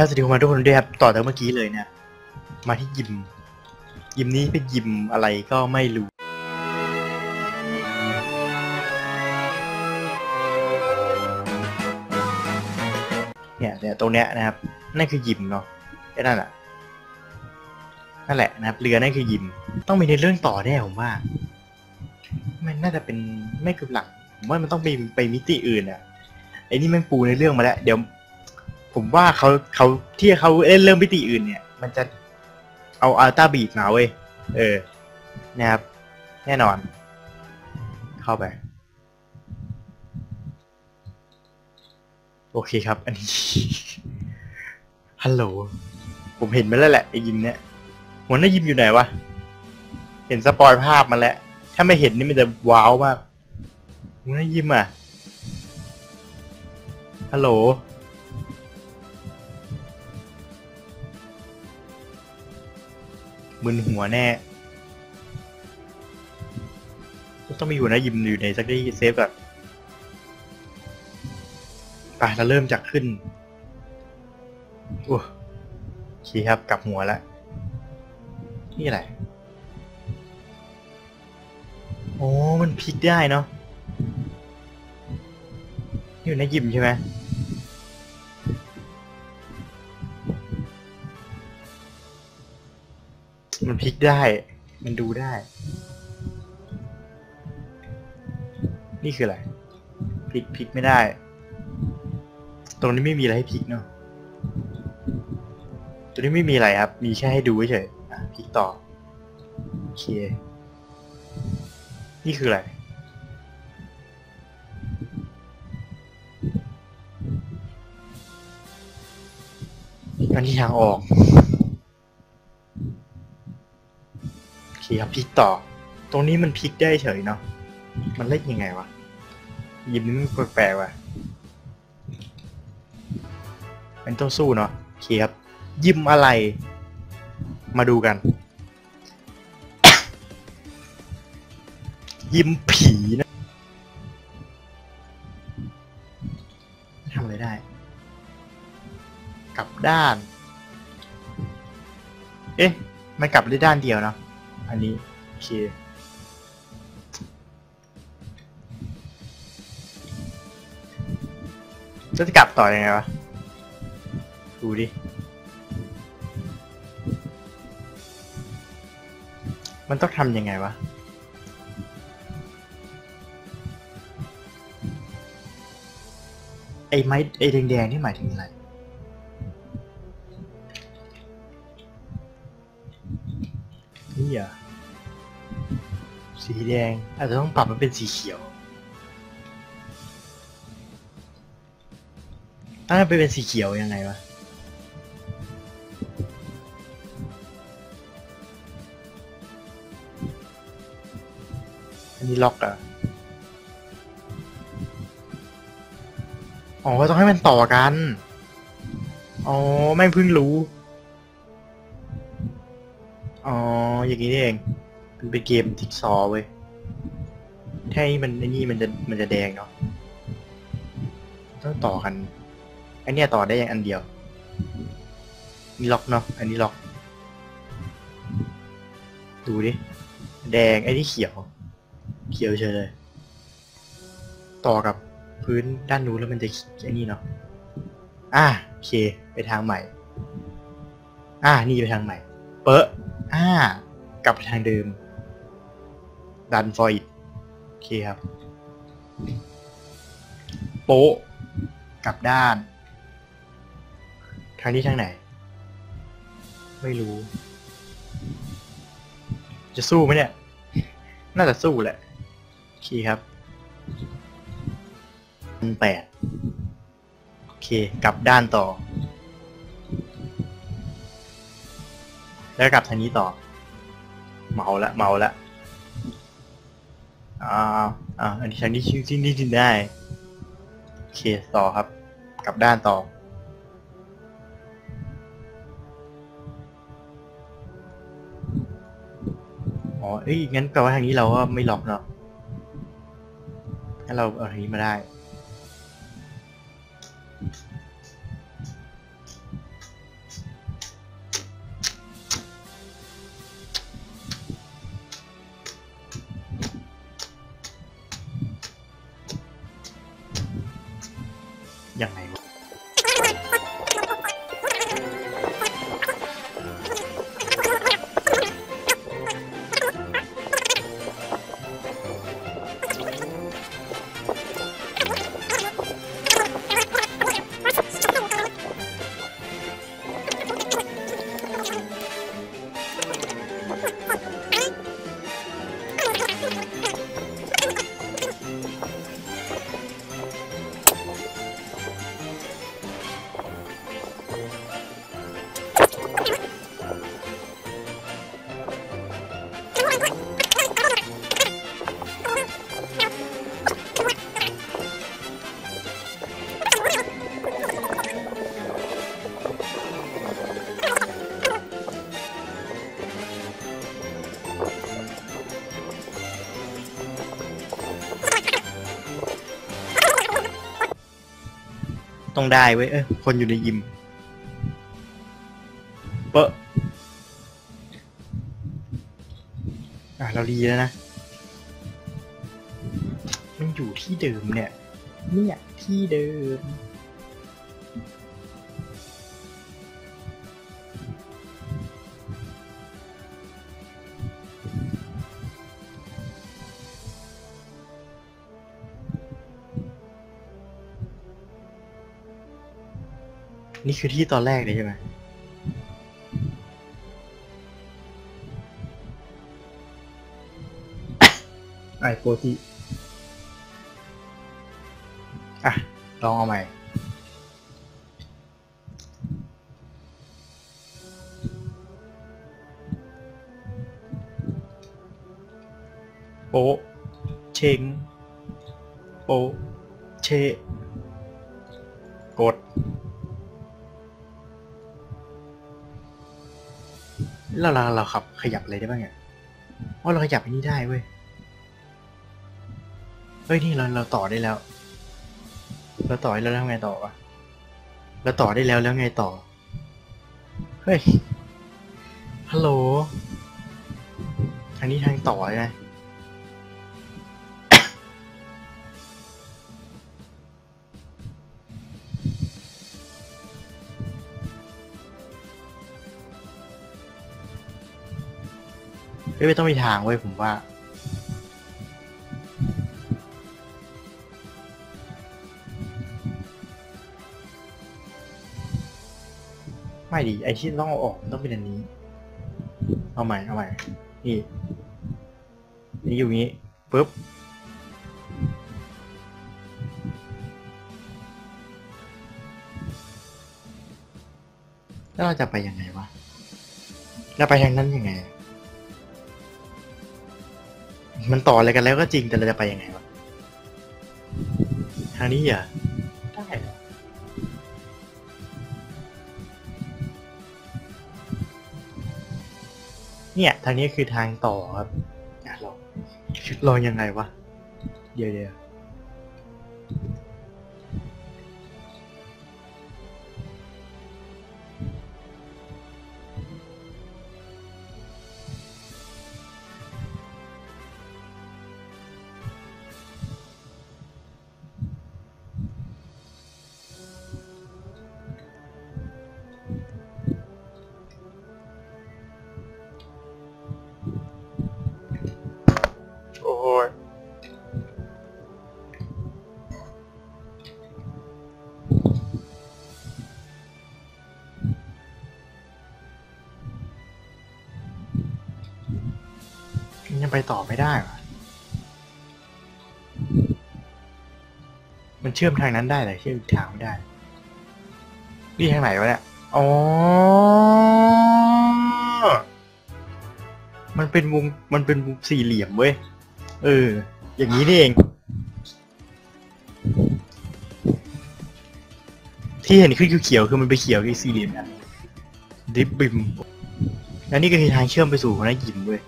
ครับสวัสดีคุณมาทุกคนด้วยครับต่อจากเมื่อกี้เลยเนี่ยมาที่ยิม ยิมนี้เป็นยิมอะไรก็ไม่รู้ เนี่ยเนี่ยตรงเนี้ยนะครับ นั่นคือยิมเนาะไอ้นั่นอะนั่นแหละนะครับเรือนั่นคือยิม ต้องมีในเรื่องต่อแน่ผมว่ามันน่าจะเป็นไม่คือหลักผมว่ามันต้องไปไปมิติอื่นอะไอ้นี่แมันปูในเรื่องมาแล้วเดี๋ยว ผมว่าเขาเขาที่เขาเล่นเรื่องมิติอื่นเนี่ย มันจะเอาอัลต้าบีดมาเว้ย เออ นะครับ แน่นอน เข้าไป โอเคครับ อันนี้ ฮัลโหล ผมเห็นมาแล้วแหละไอ้ยิมเนี่ยหัวหน้ายิมอยู่ไหนวะ เห็นสปอยภาพมาแล้ว ถ้าไม่เห็นนี่มันจะว้าวมากหัวหน้ายิมอะ ฮัลโหล มึนหัวแน่ ต้องมีหัวหน้ายิมอยู่ในสักที่เซฟแบบไปเราเริ่มจากขึ้นโอ้โอครับกลับหัวแล้ว นี่อะไรโอ้มันพลิกได้เนาะอยู่ในยิมใช่ไหม มันพลิกได้ มันดูได้ นี่คืออะไร พลิกพลิกไม่ได้ ตรงนี้ไม่มีอะไรให้พลิกเนาะตัวนี้ไม่มีอะไรครับ มีแค่ให้ดูเฉยๆอะพลิกต่อ โอเค นี่คืออะไร อันนี้ทางออก โอเครับพลิกต่อ ตรงนี้มันพลิกได้เฉยเนาะมันเล่นยังไงวะยิมนี่มันแปลกๆว่ะมันต้องสู้เนาะโอเคครับ ยิมอะไร มาดูกัน ยิมผีนะทำอะไรได้ กลับด้าน เอ๊ะ มันกลับได้ด้านเดียวเนาะ อันนี้ โอเคแล้วจะกลับต่ออยังไงวะ ดูดิ มันต้องทำยังไงวะไอ้ไม้ไอ้แดงๆนี่หมายถึงอะไรนี่อะ สีแดง อาจจะต้องปรับมันเป็นสีเขียว ถ้ามันไปเป็นสีเขียวยังไงวะอันนี้ล็อกอะอ๋อต้องให้มันต่อกัน อ๋อแม่เพิ่งรู้ อ๋อ อย่างนี้เอง มันเป็นเกมทิกซอว์เว้ยถ้าไอ้มันไอ้นี่มันจะมันจะแดงเนาะต้องต่อกันอันเนี้ยต่อได้อย่างอันเดียวนี่ล็อกเนาะอันนี้ล็อก ดูดิแดงไอ้นี่เขียว เขียวเฉยเลย ต่อกับพื้นด้านนู้นแล้วมันจะไอ้นี่เนาะอ่าโอเค ไปทางใหม่ อ่านี่ไปทางใหม่ เปอะอ่ากลับไปทางเดิม ดันฟอร์อิดโอเคครับ โป๊ะกลับด้าน ทางนี้ทางไหน ไม่รู้ จะสู้ไหมเนี่ย น่าจะสู้แหละ โอเคครับพันแปดโอเค กลับด้านต่อ แล้วกลับทางนี้ต่อ เมาละ เมาละ อ่าอ่าอันนี้ทางนี้ชื่อที่นี่ที่ได้โอเคต่อครับ กลับด้านต่อ อ๋อ เอ้ย งั้นแปลว่าทางนี้เราก็ไม่ล็อกเนาะงั้นเราเอาทางนี้มาได้ ยังไง องได้เว้ยเอ้ยคนอยู่ในยิมเปอะอะเราดีแล้วนะ มันอยู่ที่เดิมเนี่ย เนี่ยที่เดิม นี่คือที่ตอนแรกเลยใช่ไหมไอโฟทีอะ ลองเอาใหม่ โปะเชงโปะเช กด เราเราเราขับขยับอะไรได้บ้างเนี่ยว่าเราขยับอันนี้ได้เว้ย เฮ้ยนี่เราเราต่อได้แล้ว เราต่อแล้วแล้วไงต่อวะเราต่อได้แล้วแล้วไงต่อ เฮ้ย ฮัลโหลทางนี้ทางต่อใช่ไหม เฮ้ยไม่ต้องมีทางเว้ยผมว่า ไม่ดีไอที่ต้องเอาออกมันต้องเป็นอันนี้ เอาใหม่เอาใหม่นี่นี่อยู่งี้ปุ๊บแล้วเราจะไปยังไงวะเราไปทางนั้นยังไง มันต่ออะไรกันแล้วก็จริงแต่เราจะไปยังไงวะทางนี้เหรอะได้เหรอเนี่ย ทางนี้คือทางต่อครับอะลองลองยังไงวะเดี๋ยวเดี๋ยว ไปต่อไม่ได้วะมันเชื่อมทางนั้นได้แต่เชื่อมอีกทางไม่ได้ นี่ทางไหนวะเนี่ย อ๋อ มันเป็นวงมันเป็นวงสี่เหลี่ยมเว้ย เออ อย่างนี้นี่เอง ที่เห็นขึ้นเขียวคือมันไปเขียวที่สี่เหลี่ยมนั้นดิบบิม แล้วนี่ก็คือทางเชื่อมไปสู่หัวหน้ายิมเว้ย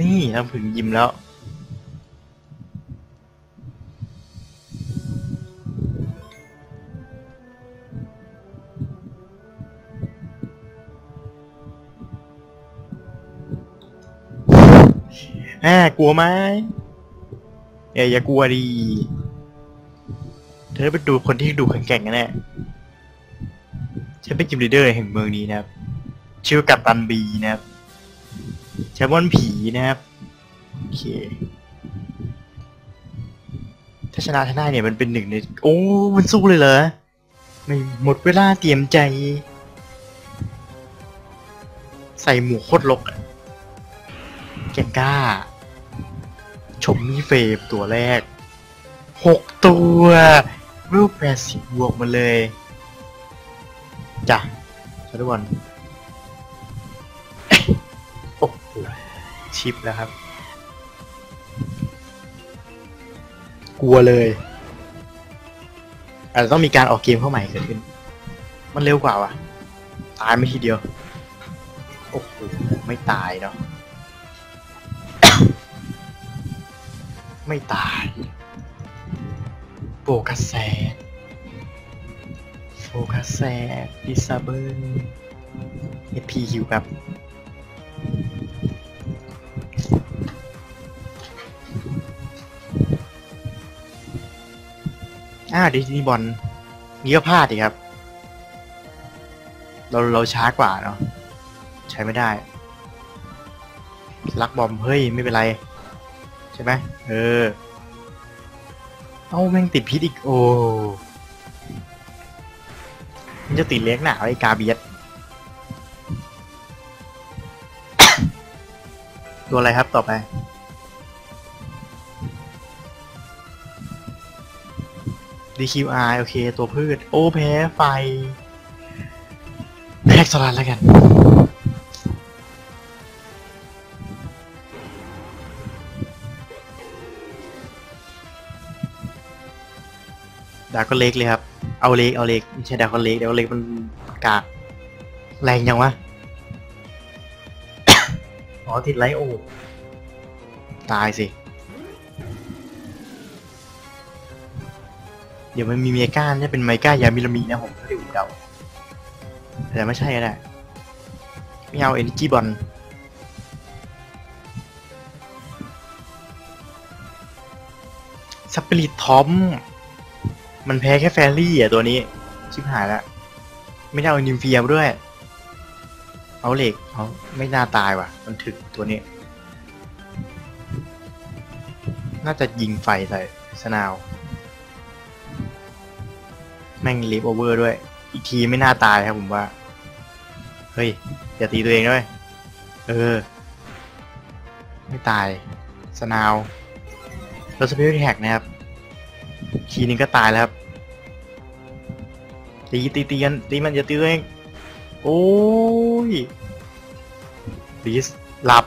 นี่ทำถึงยิมแล้ว อ่ากลัวไหมเอ้ยอย่ากลัวดี เธอไปดูคนที่ดูแข็งแกร่งกันแน่ฉันเป็นจิมลีเดอร์แห่งเมืองนี้นะครับ ชื่อกัปตันบีนะครับ แชมบอลผีนะครับโอเคถ้าชนะชนะเนี่ยมันเป็นหนึ่งในโอ้ มันสู้เลยเหรอไม่หมดเวลาเตรียมใจ ใส่หมวกโคตรลกอะแกก้า ชมมีเฟมตัวแรกหกตัวรูปแปดสิบบวกมาเลยจ้ะทุกคน ชิปแล้วครับ กลัวเลยอาจจะต้องมีการออกเกมเข้าใหม่เกิดขึ้น มันเร็วกว่าวะตายไม่ทีเดียว โอ้โห ไม่ตายเนาะ ไม่ตายโบกัสแซนกัสแซดดิซาเบิร์เอพีคิวแบบ อ้าวดิสนีย์บอลนี่ก็พลาดอีกครับ เราเราช้ากว่าเนาะใช้ไม่ได้ ลักบอมเฮ้ยไม่เป็นไร ใช่ไหมเออ เอ้าแม่งติดพิษอีกโอ้มันจะติดเล็กหนาไอ้กาเบียดตัวอะไรครับต่อไป DQR โอเค ตัวพืช โอ้แพ้ไฟแพ็กสลัดแล้วกันดาก็เล็กเลยครับ เอาเล็กเอาเล็กไม่ใช่ดาก็เล็กเดี๋ยวเล็กมันกากแรงยังวะ อ๋อติดไลโอ ตายสิ เดี๋ยวมันมีเมกาเนี่ยเป็นไมก้ายามิลามีนะผมไม่ได้ผมเดาแต่ไม่ใช่ก็ได้ไม่เอาเอนจีบอลสปิริตทอม มันแพ้แค่แฟรี่อะตัวนี้ ชิบหายแล้วไม่ได้เอานิมเฟียมด้วย เอาเหล็กเอาไม่น่าตายว่ะ มันถึกตัวนี้ น่าจะยิงไฟใส่สนาว ม่งลิฟโอเวอร์ด้วย อีกทีไม่น่าตายครับผมว่า เฮ้ย อย่าตีตัวเองด้วย เออ ไม่ตาย สนาวแล้วสเปรย์แท็กนะครับ ทีนึงก็ตายแล้วครับ ตีตีตีกันตีมันอย่าตีตัวเอง โอ้ยลีสหลับ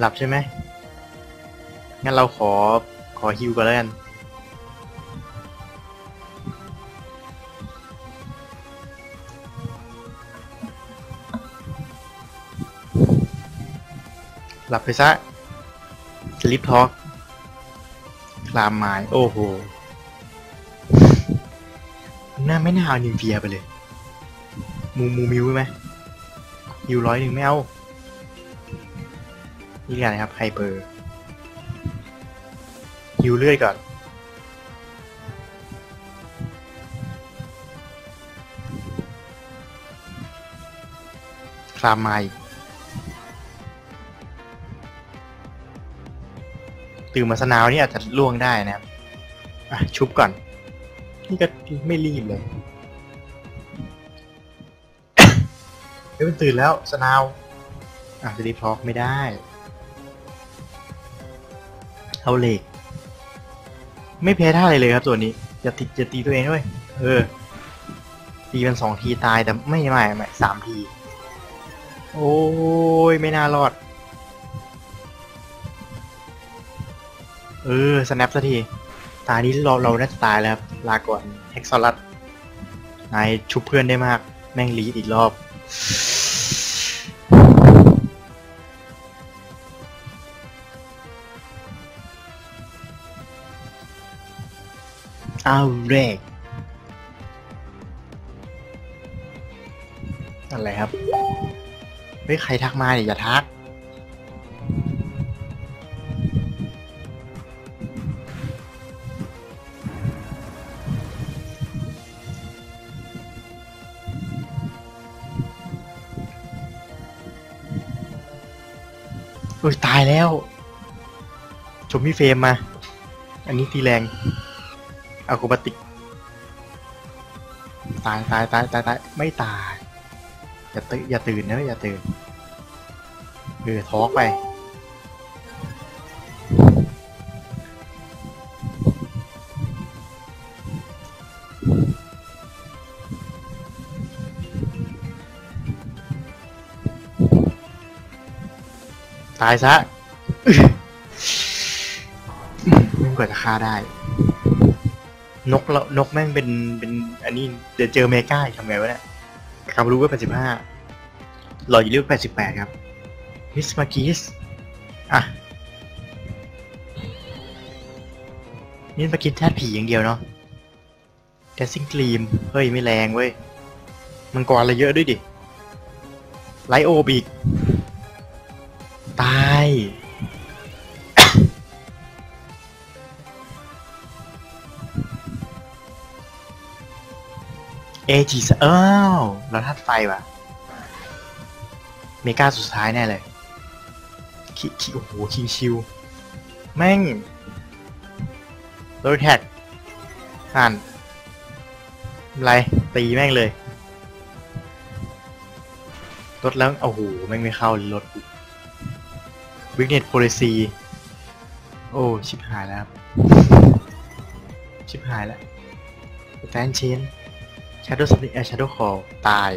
หลับใช่ไหม งั้นเราขอขอฮิวก่อนแล้วกันหลับไปซะสลิปทอกคลามไม้โอ้โหน่าไม่น่าเอานิมเฟียไปเลย มูมูมิวไหมฮิวร้อยหนึ่งไม่เอา นี่กันนะครับไฮเปอร์ ฮิวเลือดก่อน คลามไมค์ตื่นมาสนาวนี่อาจจะล่วงได้นะครับ อะ ชุบก่อน นี่ก็ไม่รีบเลยเฮ้ยมันตื่นแล้วสนาวอะสลีปทอกไม่ได้เอาเหล็ก ไม่แพ้ท่าอะไรเลยครับตัวนี้อย่าติดอย่าตีตัวเองด้วย เออ ตีมันสองทีตายแต่ไม่ไม่ไม่สามที โอ้ยไม่น่ารอด เออสแนปสักที ตานี้เราเราน่าจะตายแล้วครับลาก่อนเฮกซอลัสนายชุบเพื่อนได้มาก แม่งลีดอีกรอบ เอาแรกอะไรครับเฮ้ยใครทักมาเนี่ยอย่าทักโอ้ยตายแล้ว ชมพี่เฟรมมา อันนี้ตีแรง อะโครบติก ตายตายตายตายตายไม่ตาย อย่าตื่นอย่าตื่นนะอย่าตื่นเออท้อกไป ตายซะไม่กว่าจะฆ่าได้ นกแล้วนกแม่งเป็นเป็นอันนี้เดี๋ยวเจอเมกาทำไงวะเนี่ยความรู้ว่าแปดสิบห้าหล่ออยู่เรียกแปดสิบแปดครับมิสมาคิสอะนี่มากินแทดผีอย่างเดียวเนาะแดซิ่งกรีมเฮ้ย ไม่แรงเว้ย มังกรอะไรเยอะด้วยดิ ไลโอบอีก เอจีสเอ้าเราทัดไฟว่ะ เมกาสุดท้ายแน่เลย คิคิโอ้โห คิงชิว แม่งโดนแท็กอ่านอะไร ตีแม่งเลยลดแล้วโอ้โหแม่งไม่เข้าเลยลดวิกเน็ตโพลิซีโอ้ ชิบหายแล้วครับชิบหายแล้วแฟนเชน ชาร์โดสติเอชาร์โดคอลตาย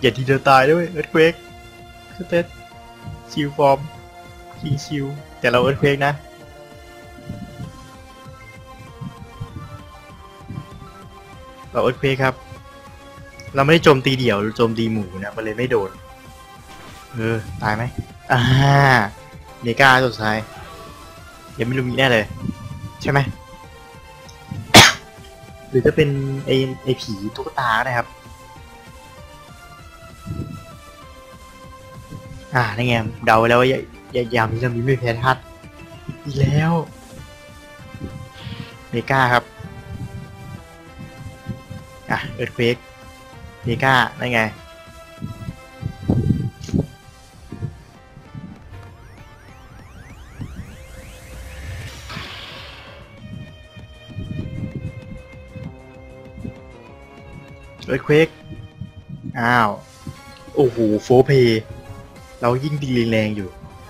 อย่าทีเดียวตายด้วยเอิร์ธเควกคือเต้ชิวฟอร์มคิงชิวแต่เราเอิร์ธเควกนะเราเอิร์ธเควกครับ เราไม่ได้โจมตีเดี่ยวหรือโจมตีหมู่นะ มันเลยไม่โดน เออ ตายไหมอ่า เมกาสุดท้ายยังไม่รู้มีแน่เลย ใช่ไหมหรือจะเป็นไอไอผีตุ๊กตาก็ได้ครับ อ่านี่ไงเดาไว้แล้วว่ายายามที่เรามีไม่แพ้ทัดอีกแล้วเมกาครับ อะเอิร์ธเควกเมกานั่นไง เอิร์ธเควกอ้าว โอ้โหโฟร์เพย์เรายิ่งดีแรงอยู่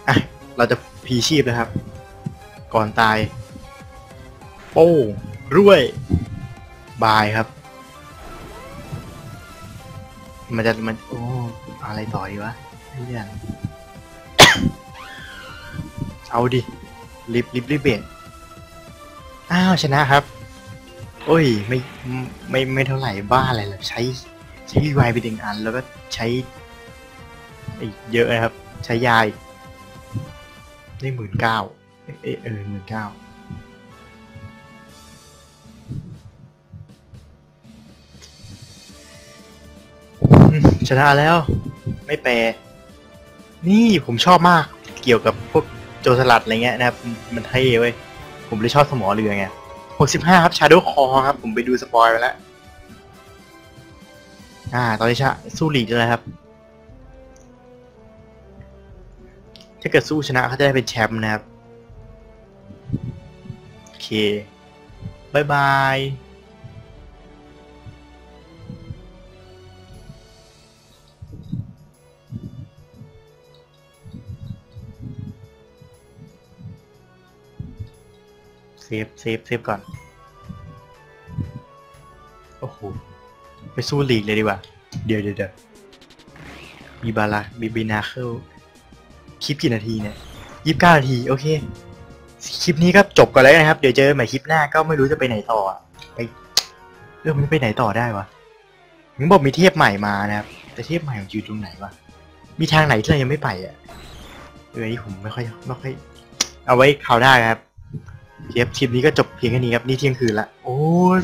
อะ เราจะพีชีพนะครับ ก่อนตาย โป้รวย บายครับ มันจะมัน โอ้ อะไรต่อดีวะไอ้เหี้ยเอาดิ ลิฟลิฟลิฟเบตอ้าว ชนะครับ โอ้ยไม่ไม่ไม่เท่าไหร่บ้าอะไรหรอกใช้ใช้รีไวายไปหนึ่งอัน แล้วก็ใช้อีกเยอะนะครับ ใช้ยาอีกได้หมื่นเก้าเออเออหมื่นเก้าชนะแล้ว ไม่แปรนี่ผมชอบมากเกี่ยวกับพวกโจรสลัดอะไรเงี้ยนะครับ มันเท่เว้ย ผมเลยชอบสมอเรือไง หกสิบห้าครับชาโดว์คอครับ ผมไปดูสปอยไปแล้ว อ่า ตอนนี้ชะสู้หลีกแล้วครับ ถ้าเกิดสู้ชนะเขาจะได้เป็นแชมป์นะครับ โอเคบายบาย ฟเซฟเซฟก่อน โอ้โห ไปสู้ลีกเลยดีกว่า เดี๋ยวเดี๋ยวเดี๋ยวมีบารามีบีนาเคิลคลิปกี่นาทีเนี่ยยี่สิบเก้านาที โอเค คลิปนี้ก็จบก่อนแล้วนะครับ เดี๋ยวเจอกันใหม่คลิปหน้าก็ไม่รู้จะไปไหนต่ออะไปเรื่องมันไปไหนต่อได้วะมึงบอกมีเทียบใหม่มานะครับ แต่เทียบใหม่มันอยู่ตรงไหนวะ มีทางไหนที่เรายังไม่ไปอะเออนี่ผมไม่ค่อยไม่ค่อย เอาไว้คราวหน้าครับ เทียบคลิปนี้ก็จบเพียงแค่นี้ครับ นี่เที่ยงคืนละ โอ้ย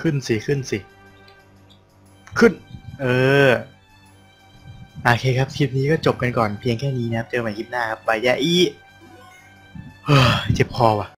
ขึ้นสิ ขึ้นสิ ขึ้น เออ โอเคครับ คลิปนี้ก็จบกันก่อนเพียงแค่นี้นะครับ เจอกันใหม่คลิปหน้าครับ บายยาอีเฮ้ยเจ็บคอว่ะ